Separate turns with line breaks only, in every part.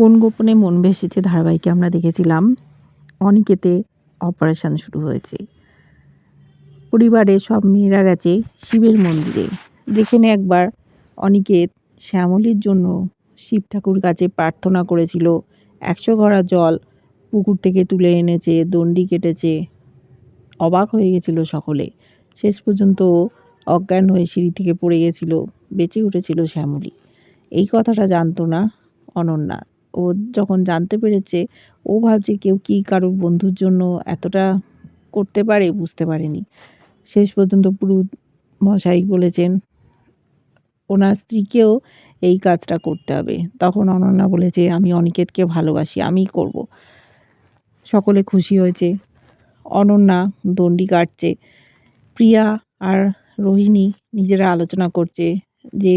কোন গোপনে মন ভেসেছে ধারাবাহিকে আমরা দেখেছিলাম? অনিকেতে অপারেশন শুরু হয়েছে। পরিবারে সব মেয়েরা গেছে শিবের মন্দিরে। যেখানে একবার অনিকেত শ্যামলীর জন্য শিব ঠাকুর কাছে প্রার্থনা করেছিল, একশো ঘড়া জল পুকুর থেকে তুলে এনেছে, দণ্ডি কেটেছে। অবাক হয়ে গেছিল সকলে। শেষ পর্যন্ত অজ্ঞান হয়ে সিঁড়ি থেকে পড়ে গেছিল, বেঁচে উঠেছিল শ্যামলী। এই কথাটা জানতো না অনন্যা। ও যখন জানতে পেরেছে, ও ভাবছে কেউ কি কারোর বন্ধুর জন্য এতটা করতে পারে বুঝতে পারেনি। শেষ পর্যন্ত পুরুত মশাই বলেছেন, ওনার স্ত্রীকেও এই কাজটা করতে হবে। তখন অনন্যা বলেছে, আমি অনিকেতকে ভালোবাসি, আমিই করব। সকলে খুশি হয়েছে। অনন্যা দণ্ডি কাটছে। প্রিয়া আর রোহিণী নিজেরা আলোচনা করছে যে,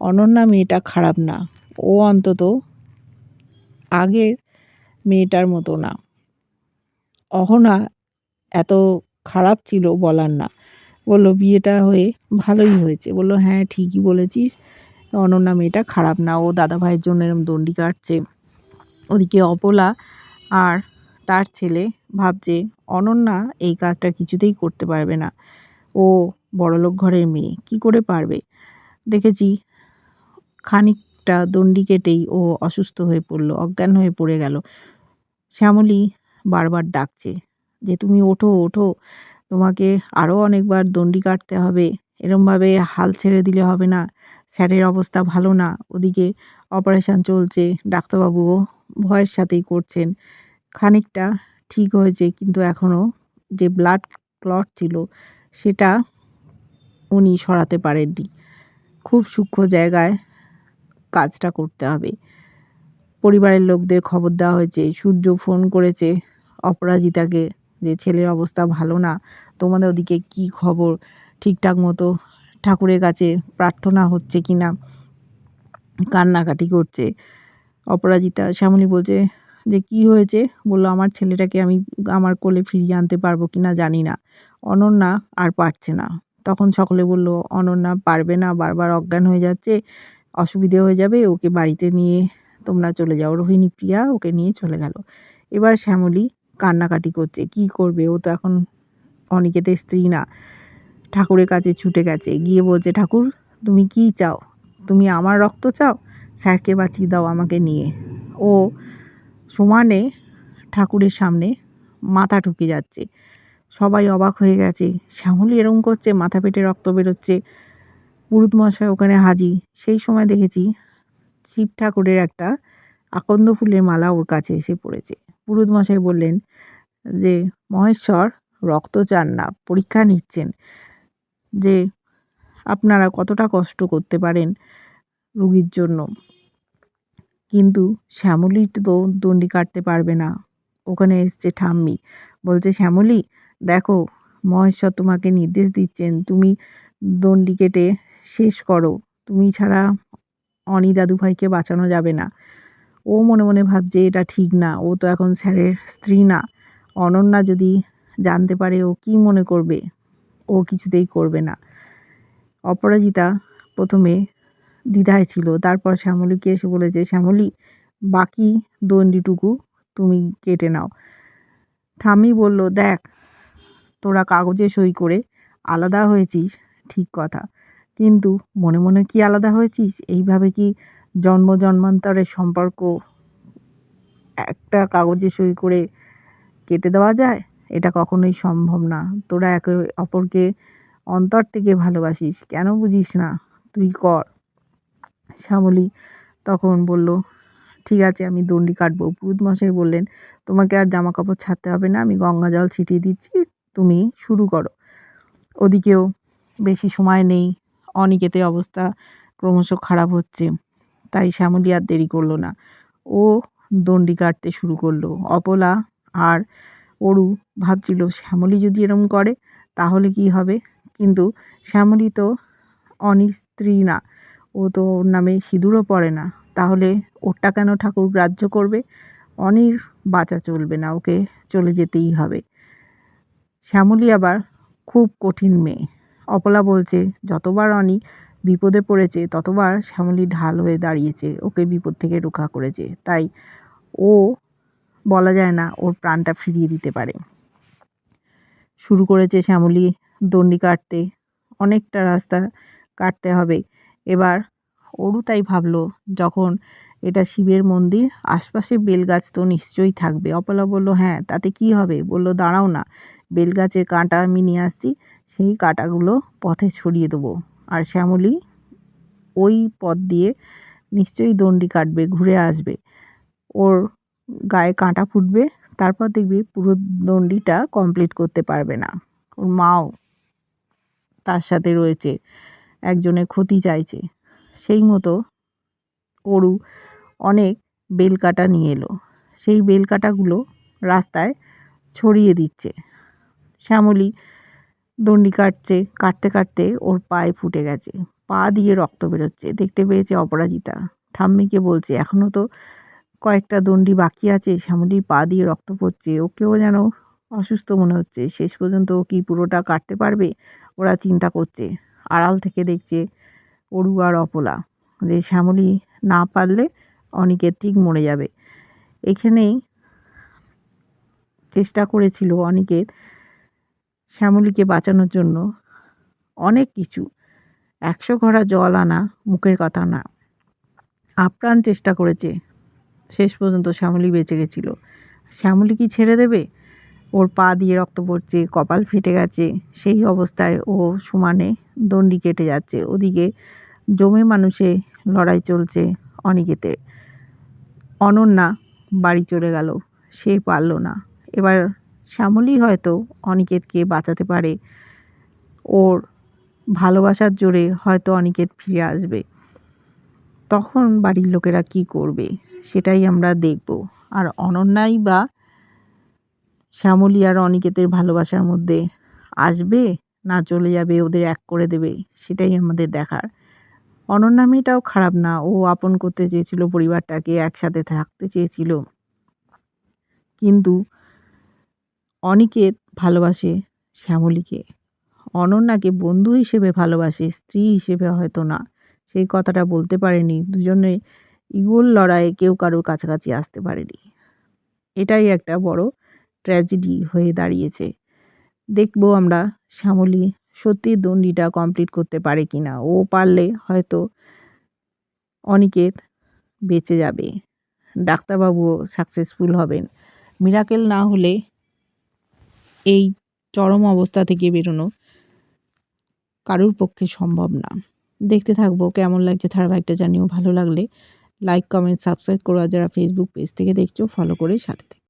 অনন্যা মেয়েটা খারাপ না। ও অন্তত আগের মেয়েটার মতো না। অহনা এত খারাপ ছিল বলার না। বলল, বিয়েটা হয়ে ভালোই হয়েছে। বলল হ্যাঁ ঠিকই বলেছিস। অনন্যা মেয়েটা খারাপ না। ও দাদা ভাইয়ের জন্য এরম দণ্ডি কাটছে। ওদিকে অপলা আর তার ছেলে ভাবছে, অনন্যা এই কাজটা কিছুতেই করতে পারবে না। ও বড়লোক ঘরের মেয়ে। কি করে পারবে? দেখেছি খানিকটা দণ্ডি কেটেই ও অসুস্থ হয়ে পড়ল, অজ্ঞান হয়ে পড়ে গেল। শ্যামলী বারবার ডাকছে যে, তুমি ওঠো ওঠো, তোমাকে আরও অনেকবার দণ্ডি কাটতে হবে। এরমভাবে হাল ছেড়ে দিলে হবে না। স্যারের অবস্থা ভালো না। ওদিকে অপারেশান চলছে। ডাক্তারবাবুও ভয়ের সাথেই করছেন। খানিকটা ঠিক হয়েছে, কিন্তু এখনও যে ব্লাড ক্লট ছিল, সেটা উনি সরাতে পারেননি। খুব সূক্ষ্ম জায়গায় কাজটা করতে হবে। পরিবারের লোকদের খবর দেওয়া হয়েছে, সূর্য ফোন করেছে অপরাজিতাকে যে, ছেলের অবস্থা ভালো না, তোমাদের ওদিকে কি খবর? ঠিকঠাক মতো ঠাকুরের কাছে প্রার্থনা হচ্ছে কি না? কান্নাকাটি করছে। অপরাজিতা শ্যামলী বলছে, যে, কি হয়েছে? বলল, আমার ছেলেটাকে আমি আমার কোলে ফিরিয়ে আনতে পারব কি না জানি না। অনন্যা আর পারছে না। তখন সকলে বলল, অনন্যা পারবে না, বারবার অজ্ঞান হয়ে যাচ্ছে। অসুবিধে হয়ে যাবে, ওকে বাড়িতে নিয়ে তোমরা চলে যাও। রোহিণী প্রিয়া ওকে নিয়ে চলে গেল। এবার শ্যামলী কান্নাকাটি করছে, কি করবে? ও তো এখন অনিকেতের স্ত্রী না। ঠাকুরের কাছে ছুটে গেছে। গিয়ে বলছে, ঠাকুর, তুমি কি চাও? তুমি আমার রক্ত চাও? স্যারকে বাঁচিয়ে দাও আমাকে নিয়ে। ও সমানে ঠাকুরের সামনে মাথা ঠুকে যাচ্ছে। সবাই অবাক হয়ে গেছে। শ্যামলী এরম করছে, মাথা পেটে রক্ত বেরোচ্ছে। পুরুত মশাই ওখানে হাজি সেই সময় দেখেছি শিব ঠাকুরের একটা আকন্দ ফুলের মালা ওর কাছে এসে পড়েছে। পুরুত মশাই বললেন যে, মহেশ্বর, রক্ত চান না, পরীক্ষা নিচ্ছেন। যে, আপনারা কতটা কষ্ট করতে পারেন রুগীর জন্য। কিন্তু শ্যামলী তো দণ্ডি কাটতে পারবে না। ওখানে এসছে ঠাম্মি। বলছে, শ্যামলী, দেখো, মহেশ্বর তোমাকে নির্দেশ দিচ্ছেন। তুমি দণ্ডি কেটে শেষ করো। তুমি ছাড়া অনি দাদুভাইকে বাঁচানো যাবে না। ও মনে মনে ভাবছে এটা ঠিক না। ও তো এখন স্যারের স্ত্রী না। অনন্যা যদি জানতে পারে ও কি মনে করবে, ও কিছুতেই করবে না। অপরাজিতা প্রথমে দ্বিধায় ছিল। তারপর শ্যামলীকে এসে বলেছে, শ্যামলী, বাকি দণ্ডিটুকু তুমি কেটে নাও। ঠাম্মি বলল, দেখ, তোরা কাগজে সই করে আলাদা হয়েছিস, ঠিক কথা। কিন্তু মনে মনে কি আলাদা হয়েছিস? এইভাবে কি জন্ম জন্মান্তরের সম্পর্ক একটা কাগজে সই করে কেটে দেওয়া যায়? এটা কখনোই সম্ভব না। তোরা একে অপরকে অন্তর থেকে ভালোবাসিস। কেন বুঝিস না? তুই কর। শ্যামলী তখন বলল, ঠিক আছে, আমি দণ্ডি কাটবো। পুরুত মশাই বললেন, তোমাকে আর জামা কাপড় ছাড়তে হবে না, আমি গঙ্গা জল ছিটিয়ে দিচ্ছি, তুমি শুরু করো। ওদিকেও বেশি সময় নেই। অনিকেতে অবস্থা ক্রমশ খারাপ হচ্ছে। তাই শ্যামলী আর দেরি করল না। ও দণ্ডি কাটতে শুরু করল। অপলা আর অরু ভাবছিল, শ্যামলী যদি এরম করে, তাহলে কি হবে? কিন্তু শ্যামলী তো অনির স্ত্রী না। ও তো ওর নামে সিঁদুরও পড়ে না। তাহলে ওরটা কেন ঠাকুর গ্রাহ্য করবে? অনির বাঁচা চলবে না। ওকে চলে যেতেই হবে। শ্যামলী আবার খুব কঠিন মেয়ে। অপলা বলছে, যতবার অনি বিপদে পড়েছে, ততবার শ্যামলী ঢাল হয়ে দাঁড়িয়েছে, ওকে বিপদ থেকে রক্ষা করেছে। তাই ও বলা যায় না, ওর প্রাণটা ফিরিয়ে দিতে পারে। শুরু করেছে শ্যামলী দণ্ডি কাটতে, অনেকটা রাস্তা কাটতে হবে। এবার ওরও তাই ভাবলো, যখন এটা শিবের মন্দির, আশপাশে বেলগাছ তো নিশ্চয়ই থাকবে। অপলা বলল হ্যাঁ তাতে কি হবে? বলল, দাঁড়াও না, বেলগাছের কাঁটা আমি নিয়ে আসছি সেই কাঁটাগুলো পথে ছড়িয়ে দেবো। আর শ্যামলী ওই পথ দিয়ে নিশ্চয়ই দণ্ডি কাটবে, ঘুরে আসবে। ওর গায়ে কাঁটা ফুটবে, তারপর দেখবি পুরো দণ্ডিটা কমপ্লিট করতে পারবে না। ওর মাও তার সাথে রয়েছে, একজনের ক্ষতি চাইছে। সেই মতো অরু অনেক বেলকাটা নিয়ে এলো। সেই বেলকাটাগুলো রাস্তায় ছড়িয়ে দিচ্ছে। শ্যামলী দণ্ডি কাটছে, কাটতে কাটতে ওর পায়ে ফুটে গেছে। পা দিয়ে রক্ত বেরোচ্ছে। দেখতে পেয়েছে অপরাজিতা। ঠাম্মিকে বলছে এখনও তো কয়েকটা দণ্ডি বাকি আছে শ্যামলীর পা দিয়ে রক্ত পড়ছে। ওকেও যেন অসুস্থ মনে হচ্ছে। শেষ পর্যন্ত ও কি পুরোটা কাটতে পারবে? ওরা চিন্তা করছে। আড়াল থেকে দেখছে অরু আর অপলা। যে শ্যামলী না পারলে অনিকেত ঠিক মরে যাবে। এখানেই চেষ্টা করেছিল অনিকেত শ্যামলীকে বাঁচানোর জন্য অনেক কিছু। একশো ঘড়া জল আনা মুখের কথা না। আপ্রাণ চেষ্টা করেছে। শেষ পর্যন্ত শ্যামলী বেঁচে গেছিল। শ্যামলী কি ছেড়ে দেবে? ওর পা দিয়ে রক্ত পড়ছে, কপাল ফেটে গেছে। সেই অবস্থায় ও সমানে দণ্ডি কেটে যাচ্ছে। ওদিকে জমে মানুষে লড়াই চলছে অনিকেতে। অনন্যা বাড়ি চলে গেল। সে পারল না। এবার শ্যামলী হয়তো অনিকেতকে বাঁচাতে পারে। ওর ভালোবাসার জোরে হয়তো অনিকেত ফিরে আসবে। তখন বাড়ির লোকেরা কি করবে সেটাই আমরা দেখব। আর অনন্যাই বা শ্যামলী আর অনিকেতের ভালোবাসার মধ্যে আসবে না চলে যাবে, ওদের এক করে দেবে, সেটাই আমাদের দেখার। অনন্যা মেয়েটাও খারাপ না, ও আপন করতে চেয়েছিল পরিবারটাকে, একসাথে থাকতে চেয়েছিল। কিন্তু অনিকেত ভালোবাসে শ্যামলীকে। অনন্যাকে বন্ধু হিসেবে ভালোবাসে, স্ত্রী হিসেবে হয়তো না। সেই কথাটা বলতে পারেনি। দুজনে ইগোর লড়াইয়ে কেউ কারোর কাছাকাছি আসতে পারেনি। এটাই একটা বড় ট্র্যাজেডি হয়ে দাঁড়িয়েছে। দেখব আমরা শ্যামলী সত্যি দণ্ডিটা কমপ্লিট করতে পারে কি না ও পারলে হয়তো অনিকেত বেঁচে যাবে। ডাক্তারবাবুও সাকসেসফুল হবেন। মিরাকেল না হলে এই চরম অবস্থা থেকে বেরোনো কারুর পক্ষে সম্ভব না। দেখতে থাকব, কেমন লাগছে ধারাবাহিকটা জানিও ভালো লাগলে। লাইক কমেন্ট সাবস্ক্রাইব করো আর যারা ফেসবুক পেজ থেকে দেখছ ফলো করে সাথে থেকো।